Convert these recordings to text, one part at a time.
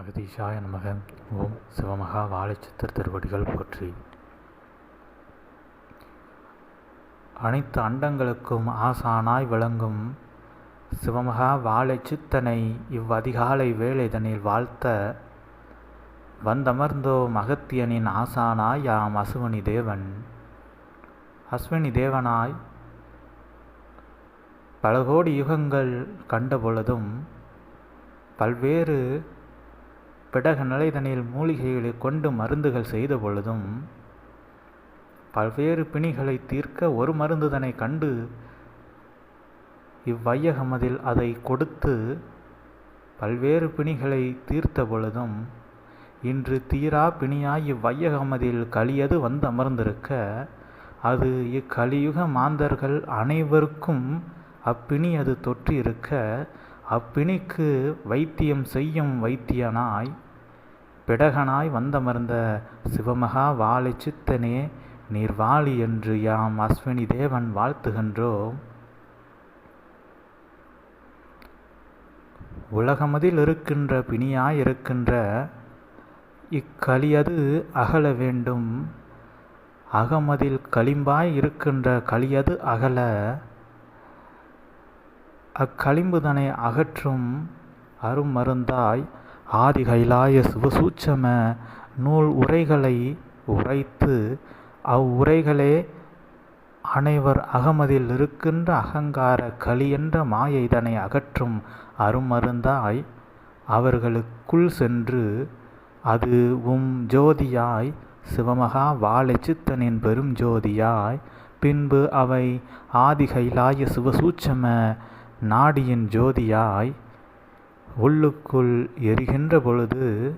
அகதீஷாய நமக. ஓம் சிவமகா வாழைச்சித்தர் திருவடிகள் போற்றி. அனைத்து அண்டங்களுக்கும் ஆசானாய் விளங்கும் சிவமகா வாழைச்சித்தனை இவ்வதிகாலை வேலைதனில் வாழ்த்த வந்தமர்ந்தோம் அகத்தியனின் ஆசானாய் யாம் அசுவனி தேவன். அஸ்வினி தேவனாய் பல கோடி யுகங்கள் கண்ட பொழுதும் பல்வேறு பிடக நிலைதனில் மூலிகைகளை கொண்டு மருந்துகள் செய்த பொழுதும் பல்வேறு பிணிகளை தீர்க்க ஒரு மருந்துதனை கண்டு இவ்வையகமதில் அதை கொடுத்து பல்வேறு பிணிகளை தீர்த்த பொழுதும் இன்று தீரா பிணியாய் இவ்வையகமதில் கலியது வந்து அமர்ந்திருக்க அது இக்கலியுக மாந்தர்கள் அனைவருக்கும் அப்பிணி அது தொற்றிருக்க அப்பிணிக்கு வைத்தியம் செய்யும் வைத்தியனாய் பிடகனாய் வந்தமர்ந்த சிவமகா வாழை சித்தனே நீர் வாழி என்று யாம் அஸ்வினி தேவன் வாழ்த்துகின்றோம் உலகமதில் இருக்கின்ற பிணியாய் இருக்கின்ற இக்களியது அகல வேண்டும். அகமதில் களிம்பாய் இருக்கின்ற களியது அகல. அக்களிம்புதனை அகற்றும் அருமருந்தாய் ஆதி கைலாய சிவசூட்சம நூல் உரைகளை உரைத்து அவ்வுரைகளே அனைவர் அகமதில் இருக்கின்ற அகங்கார களி என்ற மாயை இதனை அகற்றும் அருமருந்தாய். அவர்களுக்குள் சென்று அது உம் ஜோதியாய் சிவமகா வாழைச்சித்தனின் பெரும் ஜோதியாய். பின்பு அவை ஆதி கைலாய சிவசூட்சம நாடியின் ஜோதியாய். உள்ளுக்குள் எரிகின்ற பொழுது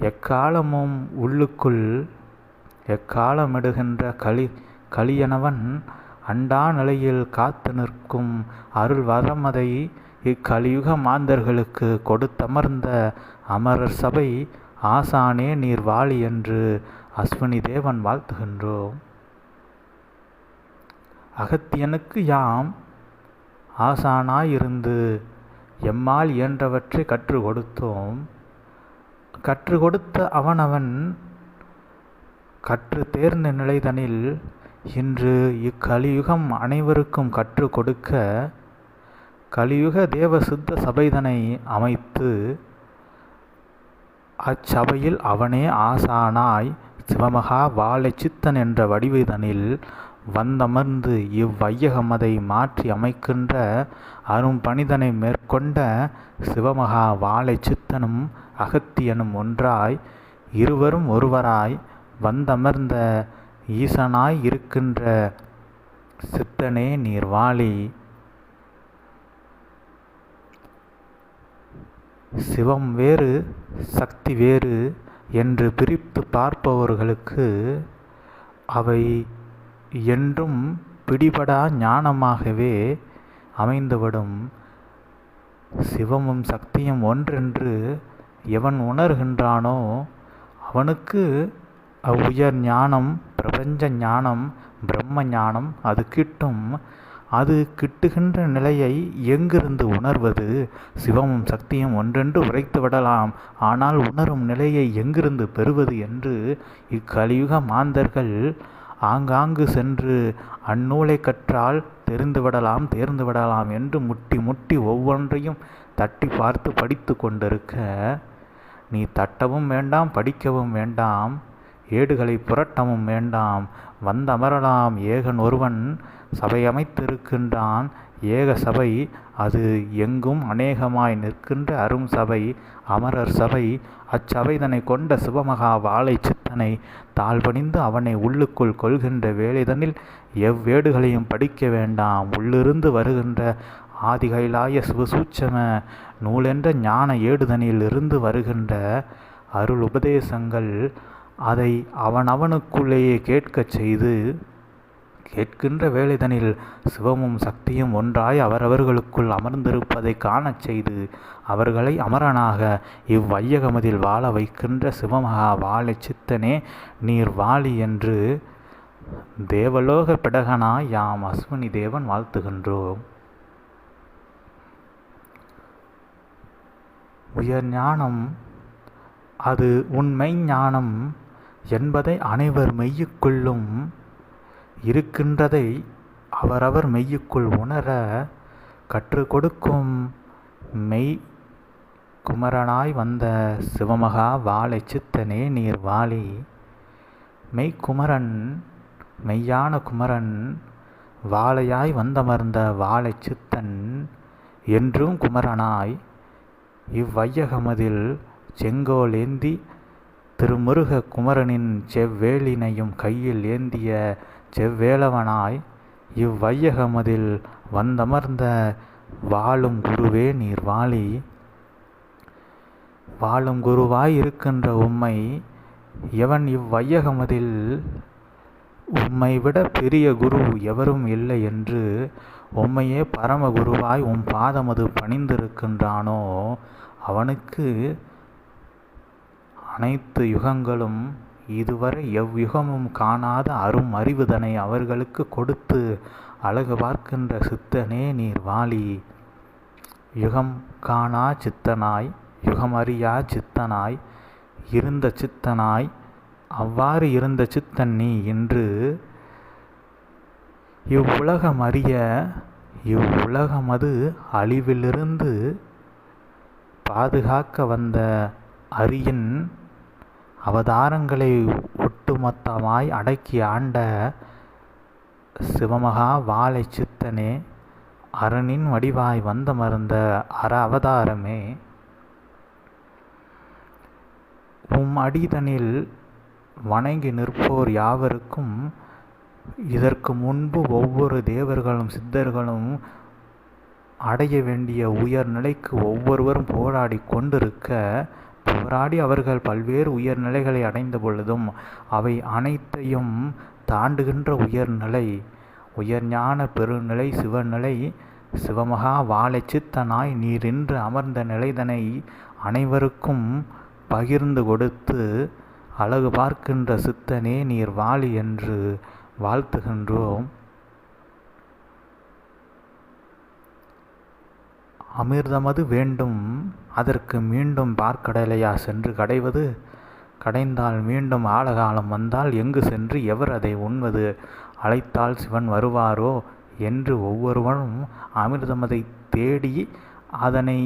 எக்காலமும் உள்ளுக்குள் எக்காலமிடுகின்ற களி களியனவன் அண்டா நிலையில் காத்து நிற்கும் அருள் வரமதை இக்கலியுக மாந்தர்களுக்கு கொடுத்தமர்ந்த அமரர் சபை ஆசானே நீர் வாழி என்று அஸ்வினி தேவன் வாழ்த்துகின்றோம். அகத்தியனுக்கு யாம் ஆசானாயிருந்து எம்மால் இயன்றவற்றை கற்றுக் கொடுத்தோம் கற்றுக் கொடுத்த அவனவன் கற்று தேர்ந்த நிலைதனில் இன்று இக்கலியுகம் அனைவருக்கும் கற்றுக் கொடுக்க கலியுக தேவ சித்த சபைதனை அமைத்து அச்சபையில் அவனே ஆசானாய் சிவமகா வாழை சித்தன் என்ற வடிவதனில் வந்தமர்ந்து இவ்வையகமதை மாற்றி அமைக்கின்ற அரும் பணிதனை மேற்கொண்ட சிவமகா வாழை சித்தனும் அகத்தியனும் ஒன்றாய் இருவரும் ஒருவராய் வந்தமர்ந்த ஈசனாய் இருக்கின்ற சித்தனே நீர் வாழி சிவம் வேறு சக்தி வேறு என்று பிரித்து பார்ப்பவர்களுக்கு அவை என்றும் பிடிபடா ஞானமாகவே அமைந்துவிடும். சிவமும் சக்தியும் ஒன்றென்று எவன் உணர்கின்றானோ அவனுக்கு அவ்வுயர் ஞானம் பிரபஞ்ச ஞானம் பிரம்ம ஞானம் அது கிட்டும். அது கிட்டுகின்ற நிலையை எங்கிருந்து உணர்வது? சிவமும் சக்தியும் ஒன்றென்று உரைத்து விடலாம். ஆனால் உணரும் நிலையை எங்கிருந்து பெறுவது என்று இக்கலியுக மாந்தர்கள் ஆங்காங்கு சென்று அந்நூலை கற்றால் தெரிந்துவிடலாம் தேர்ந்துவிடலாம் என்று முட்டி முட்டி ஒவ்வொன்றையும் தட்டி பார்த்து படித்து கொண்டிருக்க நீ தட்டவும் வேண்டாம் படிக்கவும் வேண்டாம் ஏடுகளை புரட்டவும் வேண்டாம் வந்தமரலாம் ஏகன் ஒருவன் சபையமைத்திருக்கின்றான் ஏக சபை அது எங்கும் அநேகமாய் நிற்கின்ற அரும் சபை அமரர் சபை அச்சபைதனை கொண்ட சிவமகா வாழை சித்தனை தாழ்பணிந்து அவனை உள்ளுக்குள் கொள்கின்ற வேலைதனில் எவ்வேடுகளையும் படிக்க வேண்டாம். உள்ளிருந்து வருகின்ற ஆதிகைலாய சிவசூச்சம நூலென்ற ஞான ஏடுதனில் இருந்து வருகின்ற அருள் உபதேசங்கள் அதை அவனவனுக்குள்ளேயே கேட்கச் செய்து கேட்கின்ற வேலைதனில் சிவமும் சக்தியும் ஒன்றாய் அவரவர்களுக்குள் அமர்ந்திருப்பதை காணச் செய்து அவர்களை அமரனாக இவ்வையகமதில் வாழ வைக்கின்ற சிவமகா வாழை சித்தனே நீர் வாழி என்று தேவலோக பிடகனாய் யாம் அஸ்வினி தேவன் வாழ்த்துகின்றோம். உயர் ஞானம் அது உண்மை ஞானம் என்பதை அனைவர் மெய்யுக்குள்ளும் இருக்கின்றதை அவரவர் மெய்யுக்குள் உணர கற்றுக் கொடுக்கும் மெய் குமரனாய் வந்த சிவமகா வாழை சித்தனே நீர் வாழி மெய்க்குமரன் மெய்யான குமரன் வாழையாய் வந்தமர்ந்த வாழை சித்தன் என்றும் குமரனாய் இவ்வையகமதில் செங்கோல் ஏந்தி திருமுருக குமரனின் செவ்வேலினையும் கையில் ஏந்திய செவ்வேலவனாய் இவ்வையகமதில் வந்தமர்ந்த வாழும் குருவே நீர் வாழி. வாழும் குருவாய் இருக்கின்ற உம்மை எவன் இவ்வையகமதில் உம்மை விட பெரிய குரு எவரும் இல்லை என்று உம்மையே பரமகுருவாய் உம் பாதமது பணிந்திருக்கின்றானோ அவனுக்கு அனைத்து யுகங்களும் இதுவரை எவ்யுகமும் காணாத அரும் அறிவுதனை அவர்களுக்கு கொடுத்து அழகு பார்க்கின்ற சித்தனே நீர் வாலி. யுகம் காணா சித்தனாய் யுகமறியா சித்தனாய் இருந்த சித்தனாய் அவ்வாறு இருந்த சித்தன் நீ இன்று. இவ்வுலகம் அறிய இவ்வுலகமது அழிவிலிருந்து பாதுகாக்க வந்த அரியின் அவதாரங்களை ஒட்டுமொத்தமாய் அடக்கி ஆண்ட சிவமகா வாழை சித்தனே அரணின் வடிவாய் வந்தமர்ந்த அற அவதாரமே. உம் அடிதனில் வணங்கி நிற்போர் யாவருக்கும் இதற்கு முன்பு ஒவ்வொரு தேவர்களும் சித்தர்களும் அடைய வேண்டிய உயர் நிலைக்கு ஒவ்வொருவரும் போராடி கொண்டிருக்க போராடி அவர்கள் பல்வேறு உயர்நிலைகளை அடைந்த பொழுதும் அவை அனைத்தையும் தாண்டுகின்ற உயர்நிலை உயர்ஞான பெருநிலை சிவநிலை சிவமகா வாழை சித்தனாய் நீரின்று அமர்ந்த நிலைதனை அனைவருக்கும் பகிர்ந்து கொடுத்து அழகு பார்க்கின்ற சித்தனே நீர் வாழி என்று வாழ்த்துகின்றோம். அமிர்தமது வேண்டும். அதற்கு மீண்டும் பார்க்கடலையா சென்று கடைவது? கடைந்தால் மீண்டும் ஆழகாலம் வந்தால் எங்கு சென்று எவர் அதை உண்வது அழைத்தால் சிவன் வருவாரோ? என்று ஒவ்வொருவனும் அமிர்தமதை தேடி அதனை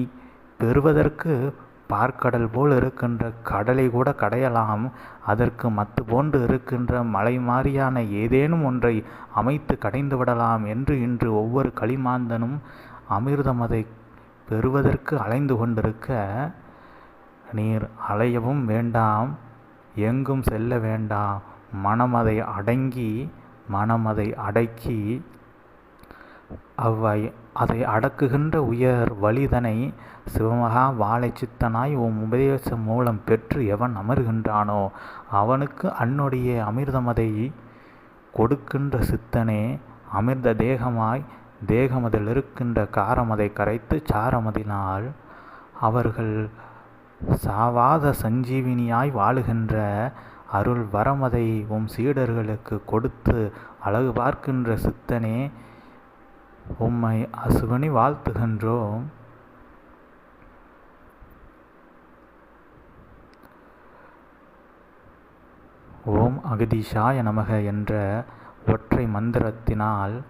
பெறுவதற்கு பார்க்கடல் போல் இருக்கின்ற கடலை கூட கடையலாம். அதற்கு மத்து போன்று இருக்கின்ற மலை மாறியான ஏதேனும் ஒன்றை அமைத்து கடைந்து விடலாம் என்று இன்று ஒவ்வொரு களிமாந்தனும் அமிர்தமதை பெறுவதற்கு அலைந்து கொண்டிருக்க நீர் அலையவும் வேண்டாம் எங்கும் செல்ல வேண்டாம். மனமதை அடங்கி மனமதை அடக்கி அவ்வை அதை அடக்குகின்ற உயர் வழிதனை சிவமகா வாழை சித்தனாய் உம் உபதேசம் மூலம் பெற்று எவன் அமர்கின்றானோ அவனுக்கு அன்னுடைய அமிர்தமதை கொடுக்கின்ற சித்தனே அமிர்த தேகமாய் தேகமதில் இருக்கின்ற காரமதை கரைத்து சாரமதினால் அவர்கள் சாவாத சஞ்சீவினியாய் வாழுகின்ற அருள் வரமதை உம் சீடர்களுக்கு கொடுத்து அழகு பார்க்கின்ற சித்தனே உம்மை அசுவனி வாழ்த்துகின்றோம். ஓம் அகதீஷாய நமக என்ற ஒற்றை மந்திரத்தினால்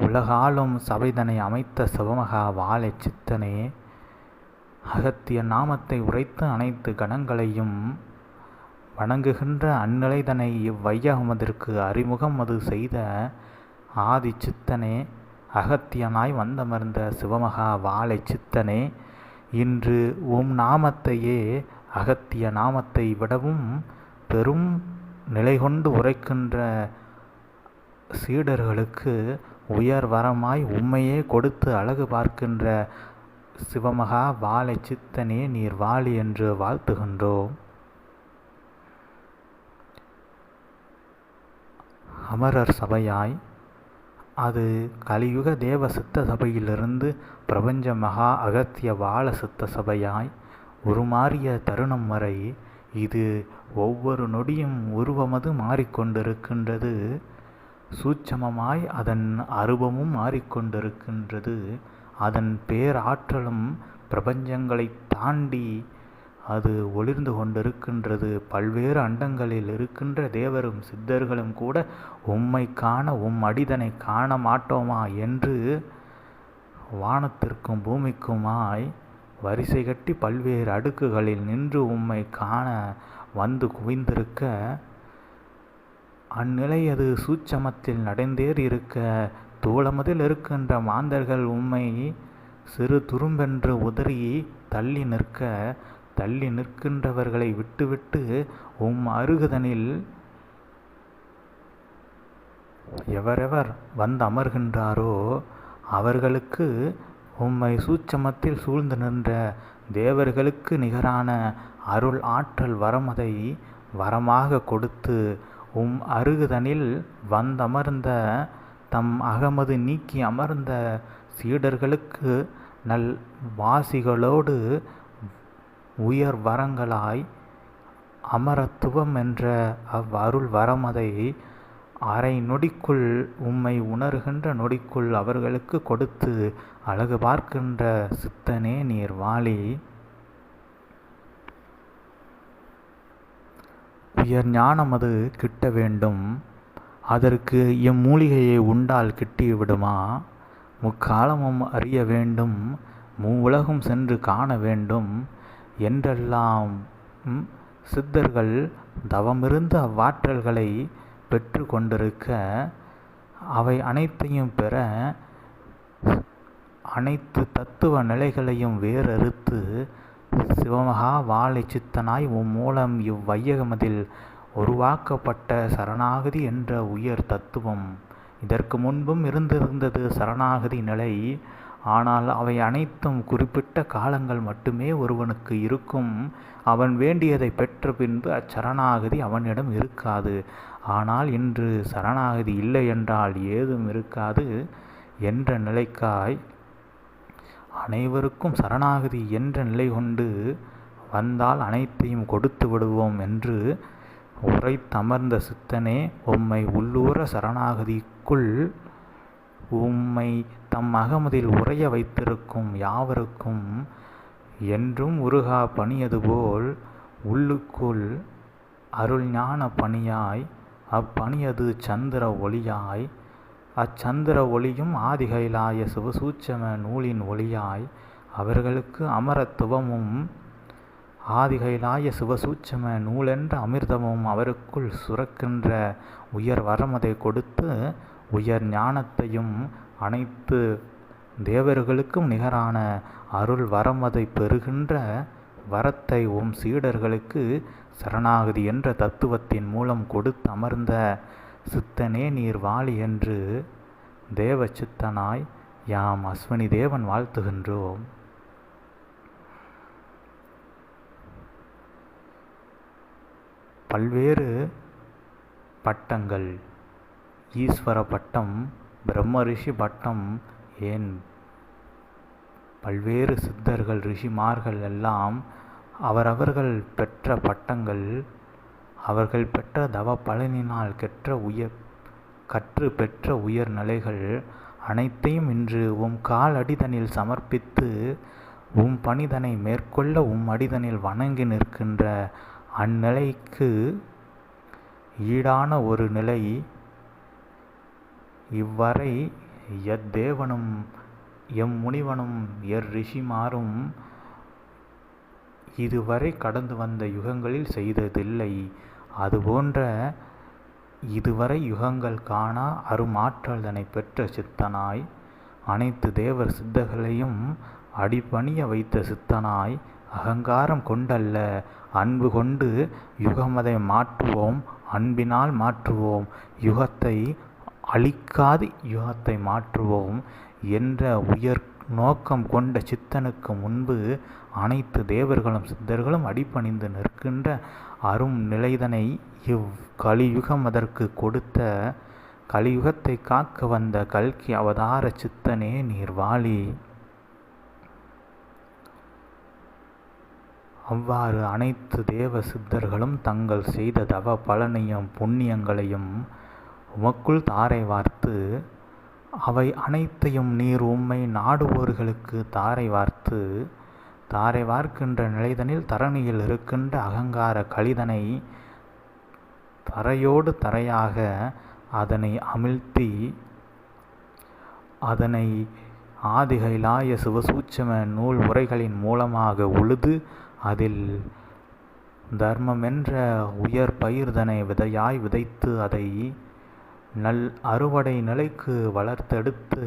உலகாலும் சபைதனை அமைத்த சிவமகா வாழை சித்தனே அகத்திய நாமத்தை உரைத்து அனைத்து கணங்களையும் வணங்குகின்ற அந்நிலைதனை இவ்வையகமதற்கு அறிமுகம் அது செய்த ஆதி சித்தனே அகத்தியனாய் வந்தமர்ந்த சிவமகா வாழை சித்தனே இன்று உம் நாமத்தையே அகத்திய நாமத்தை விடவும் பெரும் நிலை கொண்டு உரைக்கின்ற சீடர்களுக்கு உயர் வரமாய் உண்மையே கொடுத்து அழகு பார்க்கின்ற சிவமகா வாழை சித்தனே நீர் வாழி என்று வாழ்த்துகின்றோம். அமரர் சபையாய் அது கலியுக தேவ சித்த சபையிலிருந்து பிரபஞ்ச மகா அகத்திய வாழ சித்த சபையாய் உருமாறிய தருணம் வரை இது ஒவ்வொரு நொடியும் உருவமது மாறிக்கொண்டிருக்கின்றது. சூட்சமமாய் அதன் அருவமும் மாறிக்கொண்டிருக்கின்றது. அதன் பேராற்றலும் பிரபஞ்சங்களை தாண்டி அது ஒளிர்ந்து கொண்டிருக்கின்றது. பல்வேறு அண்டங்களில் இருக்கின்ற தேவரும் சித்தர்களும் கூட உம்மை காண உம் அடிதனை காண மாட்டோமா என்று வானத்திற்கும் பூமிக்குமாய் வரிசை கட்டி பல்வேறு அடுக்குகளில் நின்று உம்மை காண வந்து குவிந்திருக்க அந்நிலை அது சூட்சமத்தில் நடந்தேறி இருக்க தூளமதில் இருக்கின்ற மாந்தர்கள் உம்மை சிறு துரும்பென்று உதறி தள்ளி நிற்க தள்ளி நிற்கின்றவர்களை விட்டுவிட்டு உம் அருகுதனில் எவரெவர் வந்து அமர்கின்றாரோ அவர்களுக்கு உம்மை சூட்சமத்தில் சூழ்ந்து நின்ற தேவர்களுக்கு நிகரான அருள் ஆற்றல் வரமதை வரமாக கொடுத்து உம் அருகுதனில் வந்தமர்ந்த தம் அகமது நீக்கி அமர்ந்த சீடர்களுக்கு நல் வாசிகளோடு உயர் வரங்களாய் அமரத்துவம் என்ற அவ்வருள் வரமதை அரை நொடிக்குள் உம்மை உணர்கின்ற நொடிக்குள் அவர்களுக்கு கொடுத்து அழகு பார்க்கின்ற சித்தனே நீர் வாழி உயர் ஞானம் அது கிட்ட வேண்டும். அதற்கு இம்மூலிகையை உண்டால் கிட்டிவிடுமா முக்காலமும் அறிய வேண்டும் மூவுலகும் சென்று காண வேண்டும். என்றெல்லாம் சித்தர்கள் தவமிருந்த அவ்வாற்றல்களை பெற்று கொண்டிருக்க அவை அனைத்தையும் பெற அனைத்து தத்துவ நிலைகளையும் வேறறுத்து சிவமகா வாழை சித்தனாய் உம் மூலம் இவ்வையகமதில் உருவாக்கப்பட்ட சரணாகதி என்ற உயர் தத்துவம். இதற்கு முன்பும் இருந்திருந்தது சரணாகதி நிலை. ஆனால் அவை அனைத்தும் குறிப்பிட்ட காலங்கள் மட்டுமே ஒருவனுக்கு இருக்கும். அவன் வேண்டியதை பெற்ற பின்பு அச்சரணாகதி அவனிடம் இருக்காது. ஆனால் இன்று சரணாகதி இல்லை என்றால் ஏதும் இருக்காது. என்ற நிலைக்காய் அனைவருக்கும் சரணாகதி என்ற நிலை கொண்டு வந்தால் அனைத்தையும் கொடுத்து விடுவோம் என்று உரைத்தமர்ந்த சித்தனே உம்மை உள்ளூர சரணாகதிக்குள் உம்மை தம் அகமதில் உறைய வைத்திருக்கும் யாவருக்கும் என்றும் உருகா பணியது போல் உள்ளுக்குள் அருள் ஞான பணியாய் அப்பணியது சந்திர ஒளியாய் அச்சந்திர ஒளியும் ஆதிகைலாய சிவசூட்சம நூலின் ஒளியாய் அவர்களுக்கு அமரத்துவமும் ஆதிகைலாய சிவசூட்சம நூலென்ற அமிர்தமும் அவருக்குள் சுரக்கின்ற உயர் வரமதை கொடுத்து உயர் ஞானத்தையும் அனைத்து தேவர்களுக்கும் நிகரான அருள் வரமதை பெறுகின்ற வரத்தை உம் சீடர்களுக்கு சரணாகதி என்ற தத்துவத்தின் மூலம் கொடுத்து அமர்ந்த சித்தனே நீர் வாழி என்று தேவ சித்தனாய் யாம் அஸ்வினி தேவன் வாழ்த்துகின்றோம். பல்வேறு பட்டங்கள். ஈஸ்வர பட்டம் பிரம்ம ரிஷி பட்டம் ஏன் பல்வேறு சித்தர்கள் ரிஷிமார்கள் எல்லாம் அவரவர்கள் பெற்ற பட்டங்கள் அவர்கள் பெற்ற தவ பலனினால் கெற்ற உயர் கற்று பெற்ற உயர் நிலைகள் அனைத்தையும் இன்று உம் கால் அடிதனில் சமர்ப்பித்து உம் பணிதனை மேற்கொள்ள உம் அடிதனில் வணங்கி நிற்கின்ற அந்நிலைக்கு ஈடான ஒரு நிலை இவ்வரை எத்தேவனும் எம் முனிவனும் எர் ரிஷிமாரும் இதுவரை கடந்து வந்த யுகங்களில் செய்ததில்லை. அதுபோன்ற இதுவரை யுகங்கள் காணா அருமாற்றல்தனை பெற்ற சித்தனாய் அனைத்து தேவர் சித்தர்களையும் அடிபணிய வைத்த சித்தனாய் அகங்காரம் கொண்டல்ல அன்பு கொண்டு யுகமதை மாற்றுவோம் அன்பினால் மாற்றுவோம் யுகத்தை அழிக்காது யுகத்தை மாற்றுவோம் என்ற உயர் நோக்கம் கொண்ட சித்தனுக்கு முன்பு அனைத்து தேவர்களும் சித்தர்களும் அடிபணிந்து நிற்கின்ற அரும் நிலைதனை இவ் கலியுகம் அதற்கு கொடுத்த கலியுகத்தை காக்க வந்த கல்கி அவதார சித்தனே நீர் வாழி அவ்வாறு அனைத்து தேவ சித்தர்களும் தங்கள் செய்த தவ பலனையும் புண்ணியங்களையும் உமக்குள் தாரை வார்த்து அவை அனைத்தையும் நீர் உம்மை நாடுவோர்களுக்கு தாரை வார்த்து தாரை வார்க்கின்ற நிலைதனில் தரணியில் இருக்கின்ற அகங்கார கலிதனை தரையோடு தரையாக அதனை அமிழ்த்தி அதனை ஆதிகைலாய சிவசூட்சம நூல் உரைகளின் மூலமாக உழுது அதில் தர்மமென்ற உயர் பயிர்தனை விதையாய் விதைத்து அதை நல் அறுவடை நிலைக்கு வளர்த்தெடுத்து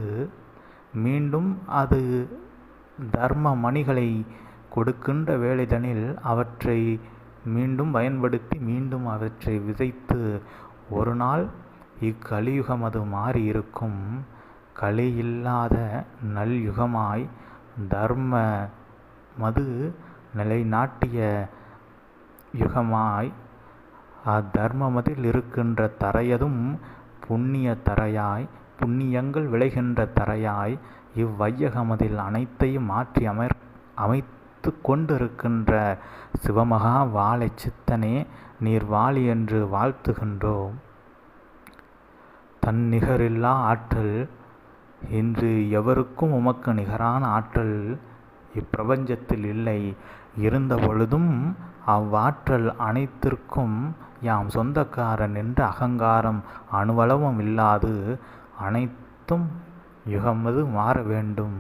மீண்டும் அது தர்ம மணிகளை கொடுக்கின்ற வேலைதனில் அவற்றை மீண்டும் பயன்படுத்தி மீண்டும் அவற்றை விதைத்து ஒரு நாள் இக்கலியுகம் அது மாறி இருக்கும் களி இல்லாத நல்யுகமாய் தர்ம மது நிலைநாட்டிய யுகமாய் அத்தர்மமதில் இருக்கின்ற தரையதும் புண்ணிய தரையாய் புண்ணியங்கள் விளைகின்ற தரையாய் இவ்வையகமதில் அனைத்தையும் மாற்றி அமர் அமைத்து கொண்டிருக்கின்ற சிவமகா வாழை சித்தனே நீர் வாழி என்று வாழ்த்துகின்றோம். தன் நிகரில்லா ஆற்றல் இன்று எவருக்கும் உமக்கு நிகரான ஆற்றல் இப்பிரபஞ்சத்தில் இல்லை. இருந்த பொழுதும் அவ்வாற்றல் அனைத்திற்கும் யாம் சொந்தக்காரன் என்ற அகங்காரம் அணுவளவும் இல்லாது அனைத்தும் யுகமது மாற வேண்டும்.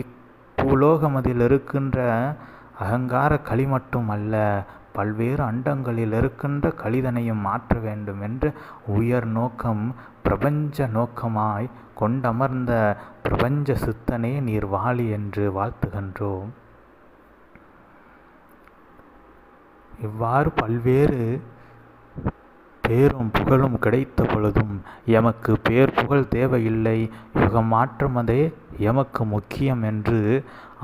இப்பூலோகமதில் இருக்கின்ற அகங்கார களி மட்டுமல்ல பல்வேறு அண்டங்களில் இருக்கின்ற கலிதனையும் மாற்ற வேண்டும் என்ற உயர் நோக்கம் பிரபஞ்ச நோக்கமாய் கொண்டமர்ந்த பிரபஞ்ச சித்தனே நீர் வாழி என்று வாழ்த்துகின்றோம். இவ்வாறு பல்வேறு பேரும் புகழும் கிடைத்த பொழுதும் எமக்கு பேர் புகழ் தேவையில்லை. யுகம் மாற்றமதே எமக்கு முக்கியம் என்று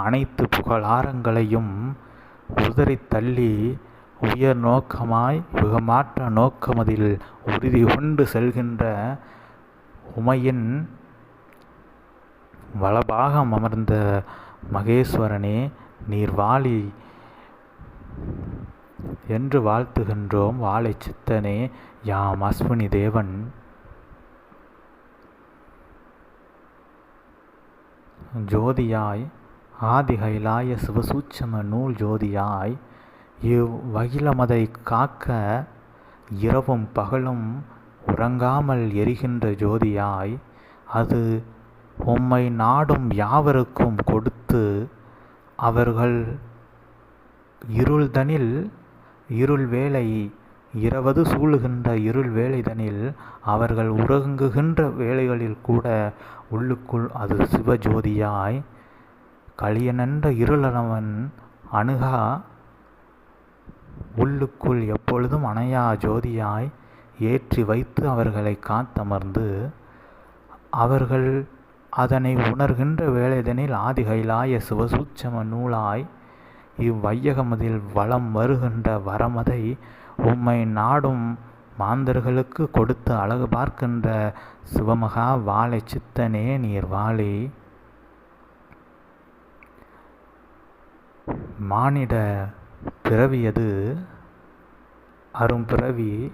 அனைத்து புகழாரங்களையும் உதறி தள்ளி உயர் நோக்கமாய் யுகமாற்ற நோக்கமதில் உறுதி கொண்டு செல்கின்ற உமையின் வளபாகம் அமர்ந்த மகேஸ்வரனே நீர் வாழி என்று வாழ்த்துகின்றோம் வாழை சித்தனே யாம் அஸ்வினி தேவன். ஜோதியாய் ஆதிகைலாய சிவசூட்சம நூல் ஜோதியாய் இவ்வகிலமதை காக்க இரவும் பகலும் உறங்காமல் எரிகின்ற ஜோதியாய் அது உம்மை நாடும் யாவருக்கும் கொடுத்து அவர்கள் இருள்தனில் இருள் வேலை இருபது சூழுகின்ற இருள் வேலைதனில் அவர்கள் உறங்குகின்ற வேலைகளில் கூட உள்ளுக்குள் அது சிவஜோதியாய் களியனென்ற இருளனவன் அணுகா உள்ளுக்குள் எப்பொழுதும் அணையா ஜோதியாய் ஏற்றி வைத்து அவர்களை காத்தமர்ந்து அவர்கள் அதனை உணர்கின்ற வேலைதனில் ஆதிகைலாய சிவசூட்சம நூலாய் இவ்வையகமதில் வளம் வருகின்ற வரமதை உம்மை நாடும் மாந்தர்களுக்கு கொடுத்து அழகு பார்க்கின்ற சிவமகா வாழை சித்தனே நீர் வாழி. மானிட பிறவியது அரும்பிறவி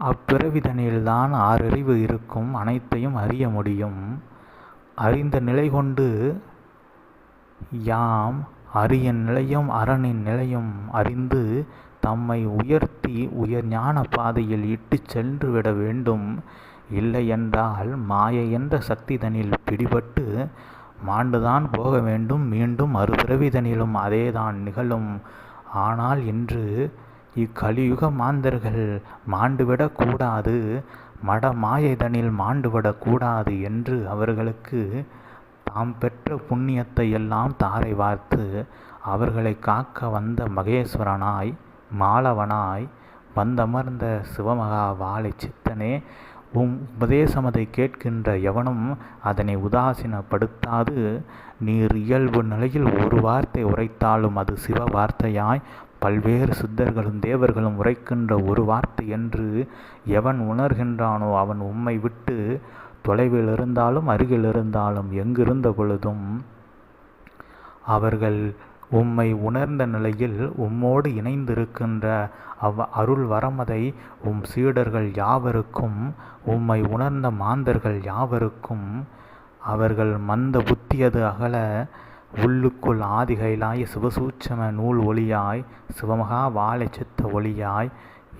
அப்பிறவிதனில்தான் ஆறறிவு இருக்கும் அனைத்தையும் அறிய முடியும். அறிந்த நிலை கொண்டு யாம் அரியன் நிலையும் அரணின் நிலையும் அறிந்து தம்மை உயர்த்தி உயர் ஞான பாதையில் இட்டு சென்று விட வேண்டும். இல்லையென்றால் மாயை என்ற சக்திதனில் பிடிபட்டு மாண்டுதான் போக வேண்டும். மீண்டும் மறுபிறவிதனிலும் அதேதான் நிகழும். ஆனால் இன்று இக்கலியுக மாந்தர்கள் மாண்டுவிடக்கூடாது மட மாயைதனில் மாண்டுவிடக்கூடாது என்று அவர்களுக்கு தாம் பெற்ற புண்ணியத்தை எல்லாம் தாரை வார்த்து அவர்களை காக்க வந்த மகேஸ்வரனாய் மாலவனாய் வந்தமர்ந்த சிவமகா வாழை சித்தனே உம் உபதேசமதை கேட்கின்ற எவனும் அதனை உதாசீனப்படுத்தாது. நீர் இயல்பு நிலையில் ஒரு வார்த்தை உரைத்தாலும் அது சிவ வார்த்தையாய் பல்வேறு சித்தர்களும் தேவர்களும் உரைக்கின்ற ஒரு வார்த்தை என்று எவன் உணர்கின்றானோ அவன் உம்மை விட்டு தொலைவில் இருந்தாலும் அருகில் இருந்தாலும் எங்கிருந்த பொழுதும் அவர்கள் உம்மை உணர்ந்த நிலையில் உம்மோடு இணைந்திருக்கின்ற அவ் அருள் வரமதை உம் சீடர்கள் யாவருக்கும் உம்மை உணர்ந்த மாந்தர்கள் யாவருக்கும் அவர்கள் மந்த புத்தியது அகல உள்ளுக்குள் ஆதிகைலாய் சிவசூட்சம நூல் ஒளியாய் சிவமகா வாழை சித்த ஒளியாய்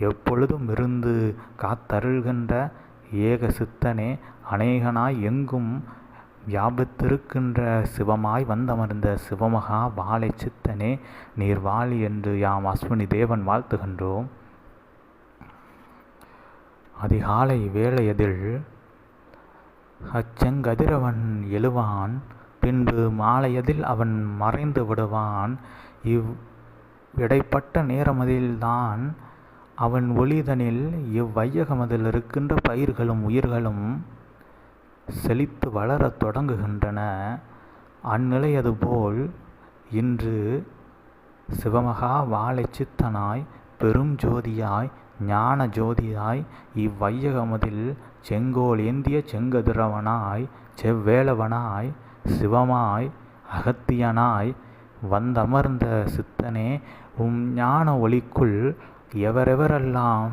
எப்பொழுதும் இருந்து காத்தருள்கின்ற ஏக சித்தனே அநேகனாய் எங்கும் வியாபித்திருக்கின்ற சிவமாய் வந்தமர்ந்த சிவமகா வாழை சித்தனே நீர் வாழி என்று யாம் அஸ்வினி தேவன் வாழ்த்துகின்றோம். அதிகாலை வேளையதில் அச்செங்கதிரவன் எழுவான் பின்பு மாலையதில் அவன் மறைந்து விடுவான். இவ் இடைப்பட்ட நேரமதில்தான் அவன் ஒளிதனில் இவ்வையகமதில் இருக்கின்ற பயிர்களும் உயிர்களும் செழித்து வளரத் தொடங்குகின்றன. அந்நிலையது போல் இன்று சிவமகா வாழை சித்தனாய் பெரும் ஜோதியாய் ஞான ஜோதியாய் இவ்வையகமதில் செங்கோல் ஏந்திய செங்கதிரவனாய் செவ்வேளவனாய் சிவமாய் அகத்தியனாய் வந்தமர்ந்த சித்தனே உம் ஞான ஒளிக்குள் எவரெவரெல்லாம்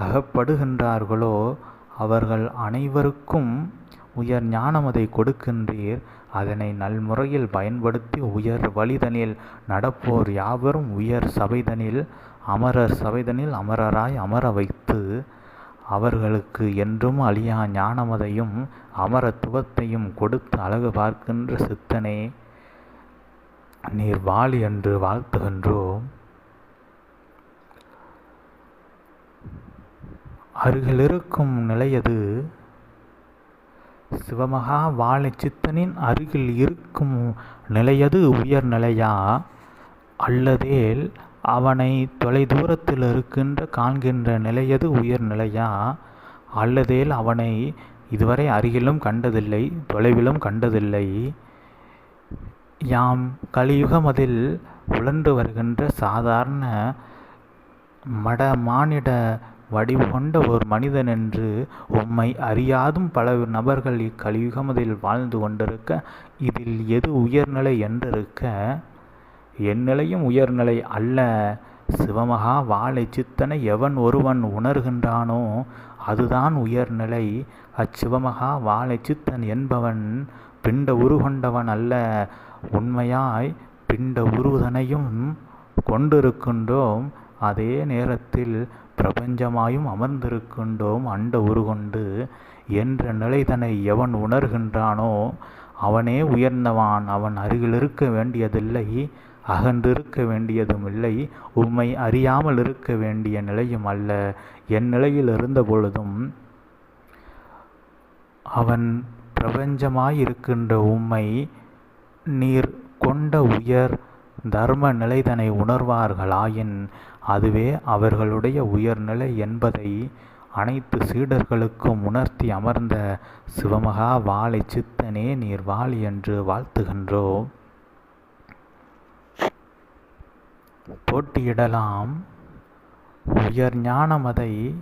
அகப்படுகின்றார்களோ அவர்கள் அனைவருக்கும் உயர் ஞானமதை கொடுக்கின்றீர். அதனை நல்முறையில் பயன்படுத்தி உயர் வழிதனில் நடப்போர் யாவரும் உயர் சபைதனில் அமரர் சபைதனில் அமரராய் அமர வைத்து அவர்களுக்கு என்றும் அழியா ஞானமதையும் அமரத்துவத்தையும் கொடுத்து அழகு பார்க்கின்ற சித்தனே நீர் வாழி என்று வாழ்த்துகின்றோம். அருகிலிருக்கும் நிலையது சிவமகா வாழை சித்தனின் அருகில் இருக்கும் நிலையது உயர் நிலையா? அல்லதேல் அவனை தொலைதூரத்தில் இருக்கின்ற காண்கின்ற நிலையது உயர் நிலையா? அல்லதேல் அவனை இதுவரை அருகிலும் கண்டதில்லை தொலைவிலும் கண்டதில்லை. யாம் கலியுகம் அதில் உழன்று வருகின்ற சாதாரண மட மானிட வடிவு கொண்ட ஒரு மனிதன் என்று உம்மை அறியாதும் பல நபர்கள் இக்கலியுகமதில் வாழ்ந்து கொண்டிருக்க இதில் எது உயர்நிலை என்றிருக்க என்னிலையும் உயர்நிலை அல்ல. சிவமகா வாழை சித்தனை எவன் ஒருவன் உணர்கின்றானோ அதுதான் உயர்நிலை. அச்சிவமகா வாழை சித்தன் என்பவன் பிண்ட உருகொண்டவன் அல்ல. உண்மையாய் பிண்ட உருவதனையும் கொண்டிருக்கின்றோம். அதே நேரத்தில் பிரபஞ்சமாயும் அமர்ந்திருக்கின்றோம் அண்ட உருகொண்டு என்ற நிலைதனை எவன் உணர்கின்றானோ அவனே உயர்ந்தவான். அவன் அருகில் இருக்க வேண்டியதில்லை அகன்றிருக்க வேண்டியதும் இல்லை உம்மை அறியாமல் இருக்க வேண்டிய நிலையும் அல்ல. என் நிலையில் இருந்த பொழுதும் அவன் பிரபஞ்சமாயிருக்கின்ற உம்மை நீர் கொண்ட உயர் தர்ம நிலைதனை உணர்வார்களாயின் அதுவே அவர்களுடைய உயர்நிலை என்பதை அனைத்து சீடர்களுக்கும் உணர்த்தி அமர்ந்த சிவமகா வாழை சித்தனே நீர் வாழி என்று வாழ்த்துகின்றோம். போட்டியிடலாம். உயர் ஞானமதை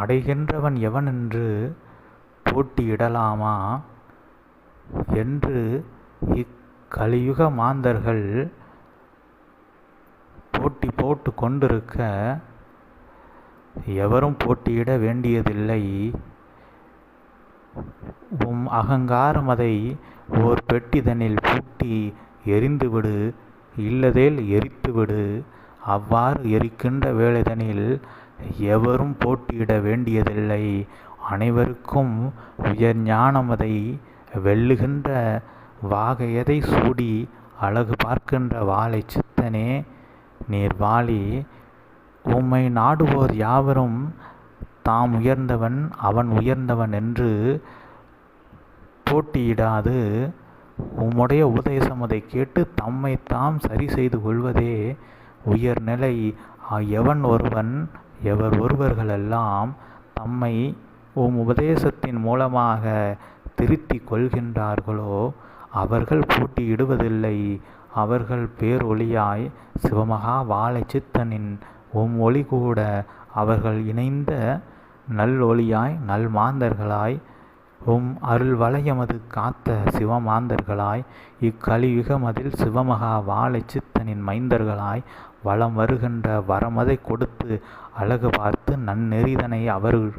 அடைகின்றவன் எவனென்று போட்டியிடலாமா? என்று இக் கலியுக மாந்தர்கள் போட்டி போட்டு கொண்டிருக்க எவரும் போட்டியிட வேண்டியதில்லை. உம் அகங்காரம் அதை ஓர் பெட்டிதனில் பூட்டி எரிந்துவிடு இல்லதேல் எரித்துவிடு. அவ்வாறு எரிக்கின்ற வேளைதனில் எவரும் போட்டியிட வேண்டியதில்லை. அனைவருக்கும் உயர் ஞானமதை வெல்லுகின்ற வாகையதை சூடி அழகு பார்க்கின்ற வாளை சித்தனே நீர் வாழி உம்மை நாடுவோர் யாவரும் தாம் உயர்ந்தவன் அவன் உயர்ந்தவன் என்று போட்டியிடாது. உம்முடைய உபதேசம் அதை கேட்டு தம்மை தாம் சரி செய்து கொள்வதே உயர்நிலை எவன் ஒருவன் எவர் ஒருவர்களெல்லாம் தம்மை உம் உபதேசத்தின் மூலமாக திருத்தி கொள்கின்றார்களோ அவர்கள் போட்டியிடுவதில்லை. அவர்கள் பேரொளியாய் சிவமகா வாழை சித்தனின் உம் ஒளி கூட அவர்கள் இணைந்த நல்லொளியாய் நல்மாந்தர்களாய் உம் அருள் வளையமது காத்த சிவமாந்தர்களாய் இக்கலியுகமதில் சிவமகா வாழை சித்தனின் மைந்தர்களாய் வளம் வருகின்ற வரமதை கொடுத்து அழகு பார்த்து நன்னெறிதனை அவர்கள்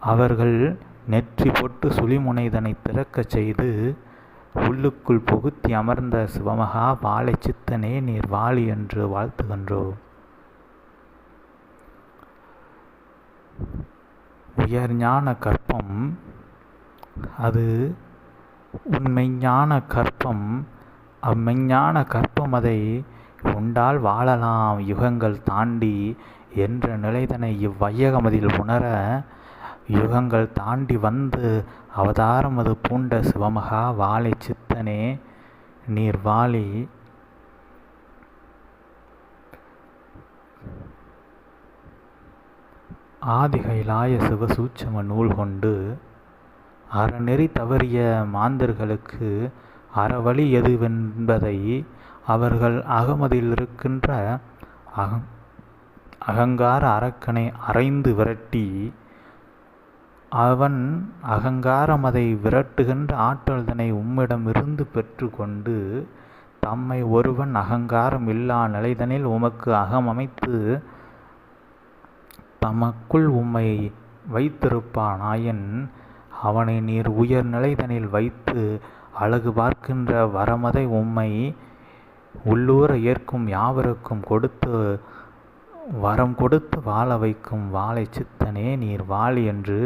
அவர்கள் நெற்றி பொட்டு சுழிமுனைதனை திறக்கச் செய்து உள்ளுக்குள் புகுத்தி அமர்ந்த சிவமகா வாழை சித்தனே நீர் வாழி என்று வாழ்த்துகின்றோம் உயர்ஞான கற்பம் அது உண்மைஞான கற்பம் அம்மெஞ்ஞான கற்பம் அதை உண்டால் வாழலாம் யுகங்கள் தாண்டி என்ற நிலைதனை இவ்வையகமதில் உணர யுகங்கள் தாண்டி வந்து அவதாரம் அது பூண்ட சிவமகா வாழை சித்தனே நீர் வாழி ஆதிகைலாய சிவசூட்சம நூல் கொண்டு அறநெறி தவறிய மாந்தர்களுக்கு அறவழி எதுவென்பதை அவர்கள் அகமதிலிருக்கின்ற அகம் அகங்கார அரக்கனை அறைந்து விரட்டி அவன் அகங்காரம் அதை விரட்டுகின்ற ஆற்றல்தனை உம்மிடமிருந்து பெற்று கொண்டு தம்மை ஒருவன் அகங்காரம் இல்லா நிலைதனில் உமக்கு அகமமைத்து தமக்குள் உம்மை வைத்திருப்பானாயின் அவனை நீர் உயர் நிலைதனில் வைத்து அழகு பார்க்கின்ற வரமதை உம்மை உள்ளூர ஏற்கும் யாவருக்கும் கொடுத்து வரம் கொடுத்து வாழ வைக்கும் வாழை சித்தனே நீர் வாழி என்று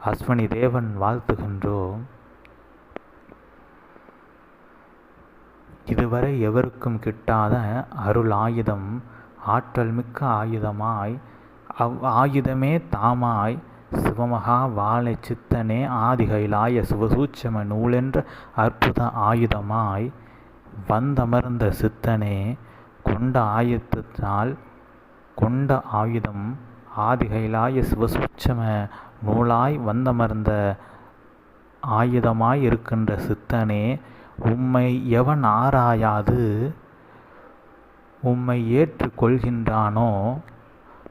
அஸ்வினி தேவன் வாழ்த்துகின்றோம் இதுவரை எவருக்கும் கிட்டாத அருள் ஆயுதம் ஆற்றல் மிக்க ஆயுதமாய் அவ் ஆயுதமே தாமாய் சிவமகா வாழை சித்தனே ஆதிகைலாய சிவசூட்சம நூலென்ற அற்புத ஆயுதமாய் வந்தமர்ந்த சித்தனே கொண்ட ஆயுதத்தால் கொண்ட ஆயுதம் ஆதிகைலாய சிவசூட்சம நூலாய் வந்தமர்ந்த ஆயுதமாய் இருக்கின்ற சித்தனே உம்மை எவன் ஆராயாது? உம்மை ஏற்றுக்கொள்கின்றானோ?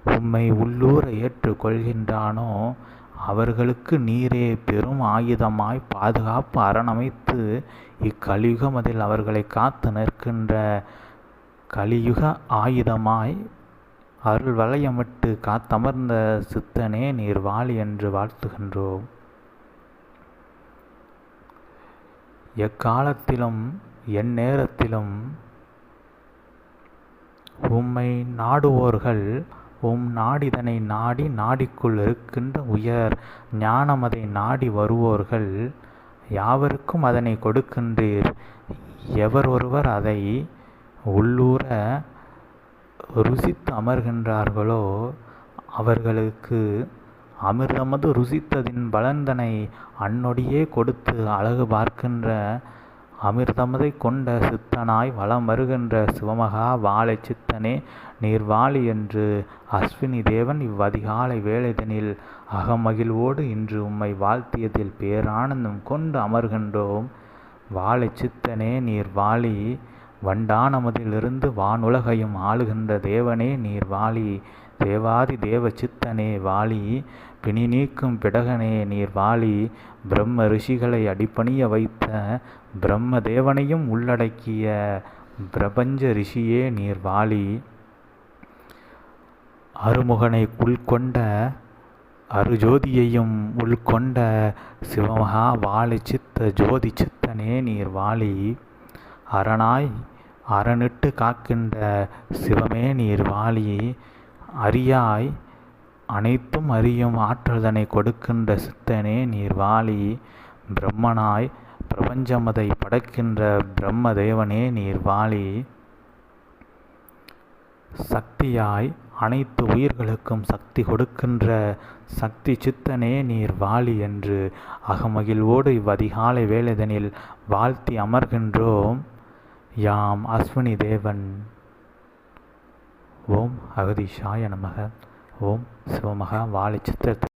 உம்மை உள்ளூர ஏற்றுக்கொள்கின்றானோ? அவர்களுக்கு நீரே பெரும் ஆயுதமாய் பாதுகாப்பு அரணமைத்து இக்கலியுகம் அதில் அவர்களை காத்து நிற்கின்ற கலியுக ஆயுதமாய் அருள் வளையமிட்டு காத்தமர்ந்த சித்தனே நீர் வாழி என்று வாழ்த்துகின்றோம். எக்காலத்திலும் எந்நேரத்திலும் உம்மை நாடுவோர்கள் உம் நாடிதனை நாடி நாடிக்குள் இருக்கின்ற உயர் ஞானமதை நாடி வருவோர்கள் யாவருக்கும் அதனை கொடுக்கின்றீர். எவர் ஒருவர் அதை உள்ளூர ருசித்து அமர்கின்றார்களோ அவர்களுக்கு அமிர்தமது ருசித்ததின் பலன்தனை அன்னொடியே கொடுத்து அழகு பார்க்கின்ற அமிர்தமதை கொண்ட சித்தனாய் வளம் வருகின்ற சிவமகா வாழை சித்தனே நீர் வாழி என்று அஸ்வினி தேவன் இவ்வதிகாலை வேலைதனில் அகமகிழ்வோடு இன்று உம்மை வாழ்த்தியதில் பேரானந்தம் கொண்டு அமர்கின்றோம். வாழை சித்தனே நீர் வாழி வண்டானமதிலிருந்து வானுலகையும் ஆளுகின்ற தேவனே நீர் வாழி தேவாதி தேவ சித்தனே வாழி பிணி நீக்கும் பிடகனே நீர் வாழி பிரம்ம ரிஷிகளை அடிப்பணிய வைத்த பிரம்ம தேவனையும் உள்ளடக்கிய பிரபஞ்ச ரிஷியே நீர் வாழி அருமுகனை உள்கொண்ட அருஜோதியையும் உள்கொண்ட சிவமகா வாழி சித்த ஜோதி சித்தனே நீர் வாழி அரணாய் அரணிட்டு காக்கின்ற சிவமே நீர் வாழி அறியாய் அனைத்தும் அறியும் ஆற்றல்தனை கொடுக்கின்ற சித்தனே நீர் வாழி பிரம்மனாய் பிரபஞ்சமதை படைக்கின்ற பிரம்ம தேவனே நீர் வாழி சக்தியாய் அனைத்து உயிர்களுக்கும் சக்தி கொடுக்கின்ற சக்தி சித்தனே நீர் வாழி என்று அகமகிழ்வோடு இவ்வதிகாலை வேலைதனில் வாழ்த்தி அமர்கின்றோம். யாம் அஸ்வினி தேவன். ஓம் அகதிஷாய நமக. ஓம் சிவமகா. வாழை சித்திரத்தை